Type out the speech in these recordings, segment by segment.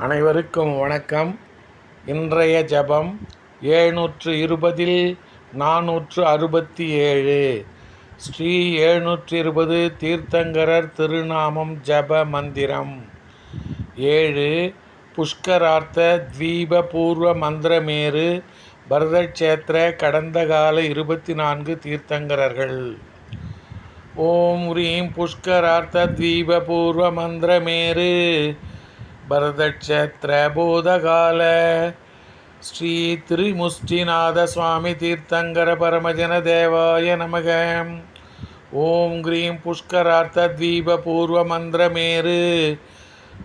அனைவருக்கும் வணக்கம். இன்றைய ஜெபம் ஏழ்நூற்று இருபதில் நானூற்று அறுபத்தி ஏழு ஸ்ரீ எழுநூற்று இருபது தீர்த்தங்கரர் திருநாமம் ஜெப மந்திரம். ஏழு புஷ்கரார்த்த தீப பூர்வ மந்திரமேரு பரதக்ஷேத்திர கடந்த கால இருபத்தி நான்கு தீர்த்தங்கரர்கள். ஓம் ஹ்ரீம் புஷ்கரார்த்த தீப பூர்வ மந்திரமேரு பரதக்ஷேத்திர பூதகால ஸ்ரீ திரிமுஷ்டிநாத சுவாமி தீர்த்தங்கர பரமஜன தேவாய நமக. ஓம் கிரீம் புஷ்கரார்த்த தீப பூர்வ மந்திரமேரு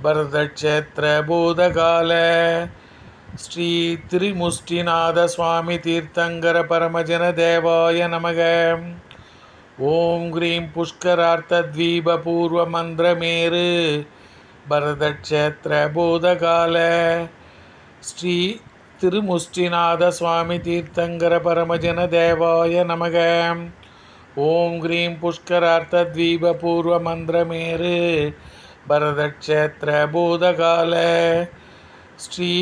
பரதக்ஷேத்திர பூதகால ஸ்ரீ திரிமுஷ்டிநாத சுவாமி தீர்த்தங்கர பரமஜன தேவாய நமக. ஓம் கிரீம் புஷ்கரார்த்த தீப பூர்வ மந்திரமேரு பரதக்ஷேத்திர பூதகால ஸ்ரீ திருமுஷ்டிநாத சுவாமி தீர்த்தங்கர பரமஜன தேவாய நமக. ஓம் கிரீம் புஷ்கரார்த்த தீப பூர்வ மந்திரமேரு பரதக்ஷேத்திர பூதகால ஸ்ரீ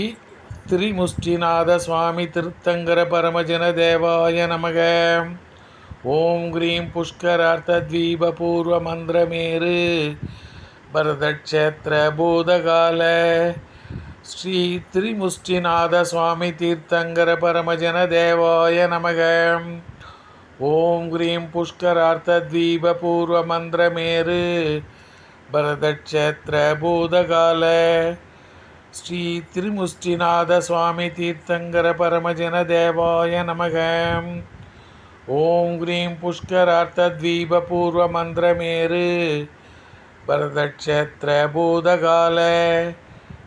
திரிமுஷ்டிநாத சுவாமி திருத்தங்கர பரமஜன தேவாய நமக. ஓம் கிரீம் புஷ்கரார்த்த தீப பூர்வ மந்திரமேரு பரதக்ஷேத்திர பூதகால ஸ்ரீ திரிமுஷ்டிநாத சுவாமி தீர்த்தங்கர பரமஜன தேவாய நமக. ஓம் கிரீம் புஷ்கரார்த்த தீப பூர்வ மந்திரமேரு பரதக்ஷேத்திர பூதகால ஸ்ரீ திரிமுஷ்டிநாத சுவாமி தீர்த்தங்கர பரமஜன தேவாய நமக. ஓம் கிரீம் புஷ்கரார்த்த தீப பூர்வ மந்திரமேரு பரதக்ஷேத்திர பூதகால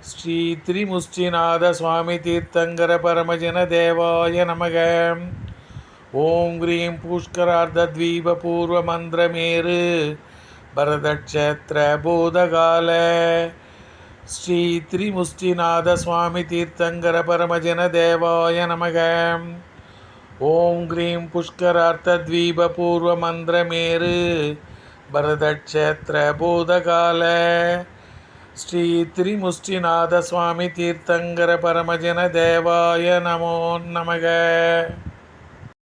ஸ்ரீ திரிமுஷ்டிநாத சுவாமி தீர்த்தங்கர பரமஜன தேவாய நமக. ஓம் கிரீம் புஷ்கரார்த்த தீப பூர்வ மந்திரமேரு பரதக்ஷேத்திர பூதகால ஸ்ரீ திரிமுஷ்டிநாத சுவாமி தீர்த்தங்கர பரமஜன தேவாய நமக. ஓம் கிரீம் புஷ்கரார்த்த தீப பூர்வ மந்திரமேரு பரதக்ஷேத்திர பூதகால ஸ்ரீ திரிமுஷ்டிநாத சுவாமி தீர்த்தங்கர பரமஜன தேவாய நமோ நமக.